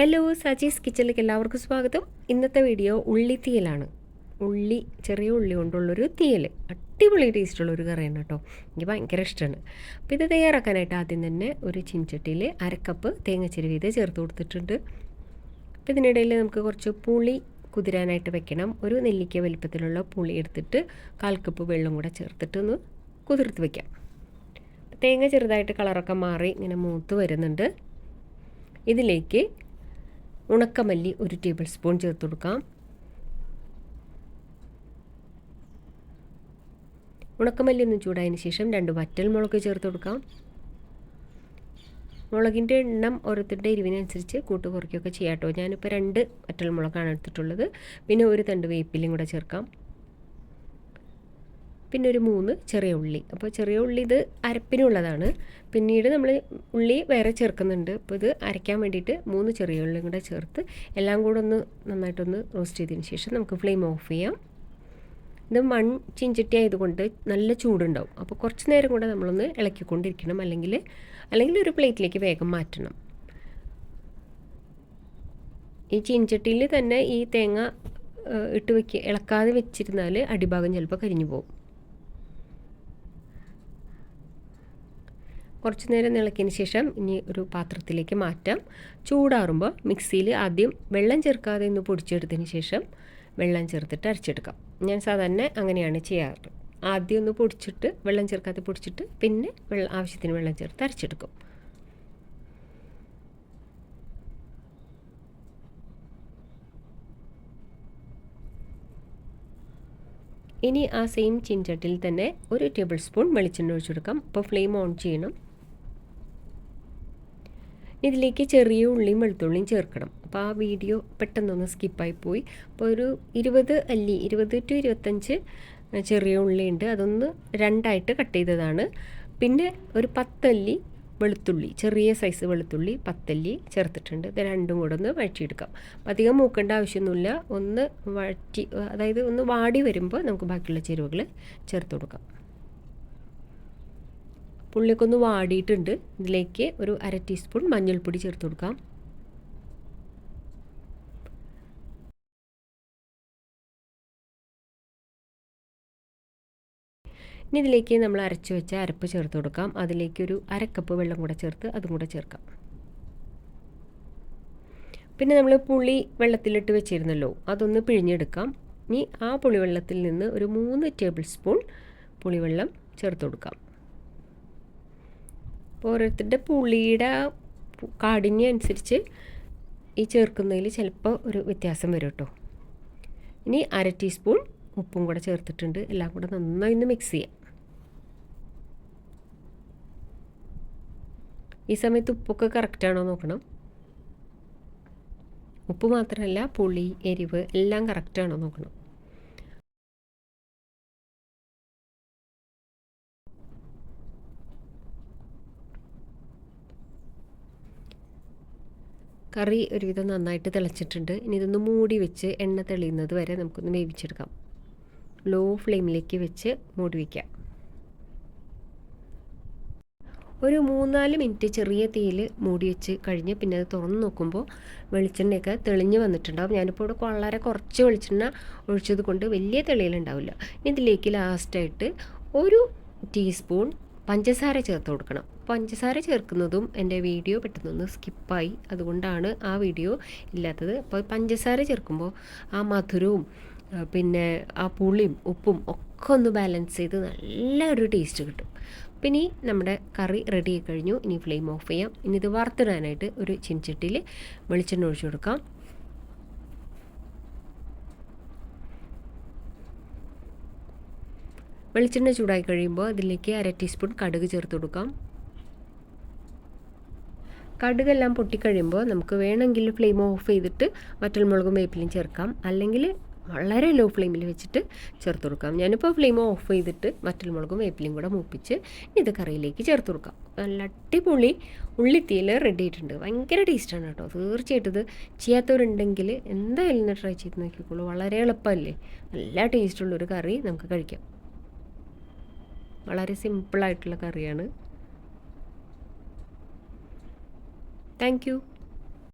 Hello Saji's കിച്ചണിലേക്ക് എല്ലാവർക്കും സ്വാഗതം. ഇന്നത്തെ വീഡിയോ ഉള്ളി തീയലാണ് ഉള്ളി ചെറിയ ഉള്ളി കൊണ്ടുള്ളൊരു തീയൽ അടിപൊളി ടേസ്റ്റുള്ള ഒരു കറിയാണ് കേട്ടോ. എനിക്ക് ഭയങ്കര ഇഷ്ടമാണ് അപ്പോൾ ഇത് തയ്യാറാക്കാനായിട്ട് ആദ്യം തന്നെ ഒരു ചിൻചട്ടിയിൽ അരക്കപ്പ് തേങ്ങ ചെരുവീത് ചേർത്ത് കൊടുത്തിട്ടുണ്ട്. അപ്പോൾ ഇതിനിടയിൽ നമുക്ക് കുറച്ച് പുളി കുതിരാനായിട്ട് വെക്കണം. ഒരു നെല്ലിക്ക വലിപ്പത്തിലുള്ള പുളി എടുത്തിട്ട് കാൽ കപ്പ് വെള്ളം കൂടെ ചേർത്തിട്ട് ഒന്ന് കുതിർത്ത് വെക്കാം. തേങ്ങ ചെറുതായിട്ട് കളറൊക്കെ മാറി ഇങ്ങനെ മൂത്ത് വരുന്നുണ്ട്. ഇതിലേക്ക് ഉണക്കമല്ലി ഒരു ടേബിൾ സ്പൂൺ ചേർത്ത് കൊടുക്കാം. ഉണക്കമല്ലി ഒന്ന് ചൂടായതിന് ശേഷം രണ്ട് വറ്റൽ മുളക് ചേർത്ത് കൊടുക്കാം. മുളകിന്റെ എണ്ണം ഓരോരുത്തരുടെ എരിവിനനുസരിച്ച് കൂട്ട് കുറയ്ക്കുകയൊക്കെ ചെയ്യാം കേട്ടോ. ഞാനിപ്പോൾ രണ്ട് വറ്റൽ മുളകാണ് എടുത്തിട്ടുള്ളത്. പിന്നെ ഒരു തണ്ട് വേപ്പിലും കൂടെ ചേർക്കാം. പിന്നെ ഒരു മൂന്ന് ചെറിയ ഉള്ളി. അപ്പോൾ ചെറിയ ഉള്ളി ഇത് അരപ്പിനുള്ളതാണ്. പിന്നീട് നമ്മൾ ഉള്ളി വേറെ ചേർക്കുന്നുണ്ട്. അപ്പോൾ ഇത് അരയ്ക്കാൻ വേണ്ടിയിട്ട് മൂന്ന് ചെറിയ ഉള്ളിയും കൂടെ ചേർത്ത് എല്ലാം കൂടെ ഒന്ന് നന്നായിട്ടൊന്ന് റോസ്റ്റ് ചെയ്തതിന് ശേഷം നമുക്ക് ഫ്ലെയിം ഓഫ് ചെയ്യാം. ഇത് മൺ ചിഞ്ചട്ടി ആയതുകൊണ്ട് നല്ല ചൂടുണ്ടാവും. അപ്പോൾ കുറച്ച് നേരം കൂടെ നമ്മളൊന്ന് ഇളക്കിക്കൊണ്ടിരിക്കണം. അല്ലെങ്കിൽ അല്ലെങ്കിൽ ഒരു പ്ലേറ്റിലേക്ക് വേഗം മാറ്റണം. ഈ ചീഞ്ചട്ടിയിൽ തന്നെ ഈ തേങ്ങ ഇട്ട് വെക്കുക ഇളക്കാതെ വെച്ചിരുന്നാൽ അടിഭാഗം ചിലപ്പോൾ കരിഞ്ഞു പോകും. കുറച്ച് നേരം ഇളക്കിയതിന് ശേഷം ഇനി ഒരു പാത്രത്തിലേക്ക് മാറ്റാം. ചൂടാറുമ്പോൾ മിക്സിയിൽ ആദ്യം വെള്ളം ചേർക്കാതെ ഒന്ന് പൊടിച്ചെടുത്തതിന് ശേഷം വെള്ളം ചേർത്തിട്ട് അരച്ചെടുക്കാം. ഞാൻ സാധാരണ അങ്ങനെയാണ് ചെയ്യാറ്. ആദ്യം ഒന്ന് പൊടിച്ചിട്ട് വെള്ളം ചേർക്കാതെ പൊടിച്ചിട്ട് പിന്നെ വെള്ളം ആവശ്യത്തിന് വെള്ളം ചേർത്ത് അരച്ചെടുക്കും. ഇനി ആ സെയിം ചീൻചട്ടിയിൽ തന്നെ ഒരു ടേബിൾ സ്പൂൺ വെളിച്ചെണ്ണ ഒഴിച്ചെടുക്കാം. അപ്പോൾ ഫ്ലെയിം ഓൺ ചെയ്യണം. ഇതിലേക്ക് ചെറിയ ഉള്ളിയും വെളുത്തുള്ളിയും ചേർക്കണം. അപ്പോൾ ആ വീഡിയോ പെട്ടെന്നൊന്ന് സ്കിപ്പായി പോയി. അപ്പോൾ ഒരു ഇരുപത് അല്ലി ഇരുപത് ടു ഇരുപത്തഞ്ച് ചെറിയ ഉള്ളി ഉണ്ട് അതൊന്ന് രണ്ടായിട്ട് കട്ട് ചെയ്തതാണ്. പിന്നെ ഒരു പത്തല്ലി വെളുത്തുള്ളി ചെറിയ സൈസ് വെളുത്തുള്ളി പത്തല്ലി ചേർത്തിട്ടുണ്ട്. ഇത് രണ്ടും കൂടെ ഒന്ന് വഴറ്റിയെടുക്കാം. അപ്പം അധികം മൂക്കേണ്ട ആവശ്യമൊന്നുമില്ല. ഒന്ന് വഴറ്റി അതായത് ഒന്ന് വാടി വരുമ്പോൾ നമുക്ക് ബാക്കിയുള്ള ചേരുവകൾ ചേർത്ത് കൊടുക്കാം. പുള്ളിയൊക്കെ ഒന്ന് വാടിയിട്ടുണ്ട്. ഇതിലേക്ക് ഒരു അര ടീസ്പൂൺ മഞ്ഞൾപ്പൊടി ചേർത്ത് കൊടുക്കാം. ഇനി ഇതിലേക്ക് നമ്മൾ അരച്ച് വെച്ച അരപ്പ് ചേർത്ത് കൊടുക്കാം. അതിലേക്ക് ഒരു അരക്കപ്പ് വെള്ളം കൂടെ ചേർത്ത് അതും കൂടെ ചേർക്കാം. പിന്നെ നമ്മൾ പുളി വെള്ളത്തിലിട്ട് വെച്ചിരുന്നല്ലോ അതൊന്ന് പിഴിഞ്ഞെടുക്കാം. ഇനി ആ പുളിവെള്ളത്തിൽ നിന്ന് ഒരു മൂന്ന് ടേബിൾ സ്പൂൺ പുളിവെള്ളം ചേർത്ത് കൊടുക്കാം. അപ്പോൾ ഓരോരുത്തരുടെ പുളിയുടെ കാഠിന്യം അനുസരിച്ച് ഈ ചേർക്കുന്നതിൽ ചിലപ്പോൾ ഒരു വ്യത്യാസം വരും കേട്ടോ. ഇനി അര ടീസ്പൂൺ ഉപ്പും കൂടെ ചേർത്തിട്ടുണ്ട്. എല്ലാം കൂടെ നന്നായി ഒന്ന് മിക്സ് ചെയ്യാം. ഈ സമയത്ത് ഉപ്പൊക്കെ കറക്റ്റാണോ നോക്കണം. ഉപ്പ് മാത്രമല്ല പുളി എരിവ് എല്ലാം കറക്റ്റാണോ നോക്കണം. കറി ഒരുവിധം നന്നായിട്ട് തിളച്ചിട്ടുണ്ട്. ഇനി ഇതൊന്ന് മൂടി വെച്ച് എണ്ണ തെളിയുന്നത് വരെ നമുക്കൊന്ന് വേവിച്ചെടുക്കാം. ലോ ഫ്ലെയിമിലേക്ക് വെച്ച് മൂടി വയ്ക്കാം ഒരു മൂന്നാൽ മിനിറ്റ് ചെറിയ തീയിൽ മൂടി വെച്ച് കഴിഞ്ഞ് പിന്നെ അത് തുറന്ന് നോക്കുമ്പോൾ വെളിച്ചെണ്ണയൊക്കെ തെളിഞ്ഞ് വന്നിട്ടുണ്ടാവും. ഞാനിപ്പോൾ ഇവിടെ വളരെ കുറച്ച് വെളിച്ചെണ്ണ ഒഴിച്ചത് കൊണ്ട് വലിയ ഇനി ഇതിലേക്ക് ലാസ്റ്റായിട്ട് ഒരു ടീസ്പൂൺ പഞ്ചസാര ചേർത്ത് കൊടുക്കണം. പഞ്ചസാര ചേർക്കുന്നതും എന്റെ വീഡിയോ പെട്ടെന്നൊന്ന് സ്കിപ്പായി. അതുകൊണ്ടാണ് ആ വീഡിയോ ഇല്ലാത്തത്. അപ്പോൾ പഞ്ചസാര ചേർക്കുമ്പോൾ ആ മധുരവും പിന്നെ ആ പുളിയും ഉപ്പും ഒക്കെ ഒന്ന് ബാലൻസ് ചെയ്ത് നല്ല ഒരു ടേസ്റ്റ് കിട്ടും. പിന്നെ നമ്മുടെ കറി റെഡി ആയി കഴിഞ്ഞു. ഇനി ഫ്ലെയിം ഓഫ് ചെയ്യാം. ഇനി ഇത് വറുത്തിടാനായിട്ട് ഒരു ചിൻചട്ടിയിൽ വെളിച്ചെണ്ണ ഒഴിച്ചു കൊടുക്കാം. വെളിച്ചെണ്ണ ചൂടായി കഴിയുമ്പോൾ അതിലേക്ക് അര ടീസ്പൂൺ കടുക് ചേർത്ത് കൊടുക്കാം. കടുകെല്ലാം പൊട്ടിക്കഴിയുമ്പോൾ നമുക്ക് വേണമെങ്കിൽ ഫ്ലെയിം ഓഫ് ചെയ്തിട്ട് വറ്റൽമുളകും വേപ്പിലും ചേർക്കാം. അല്ലെങ്കിൽ വളരെ ലോ ഫ്ലെയിമിൽ വെച്ചിട്ട് ചേർത്ത് കൊടുക്കാം. ഞാനിപ്പോൾ ഫ്ലെയിം ഓഫ് ചെയ്തിട്ട് വറ്റൽമുളകും വേപ്പിലും കൂടെ മൂപ്പിച്ച് ഇത് കറിയിലേക്ക് ചേർത്ത് കൊടുക്കാം. നല്ല അടിപൊളി ഉള്ളിത്തീയിൽ റെഡി ആയിട്ടുണ്ട്. ഭയങ്കര ടേസ്റ്റാണ് കേട്ടോ. തീർച്ചയായിട്ടും ഇത് ചെയ്യാത്തവരുണ്ടെങ്കിൽ എന്തായാലും ട്രൈ ചെയ്ത് നോക്കിക്കോളൂ. വളരെ എളുപ്പമല്ലേ? നല്ല ടേസ്റ്റുള്ളൊരു കറി നമുക്ക് കഴിക്കാം. വളരെ സിമ്പിളായിട്ടുള്ള കറിയാണ്. Thank you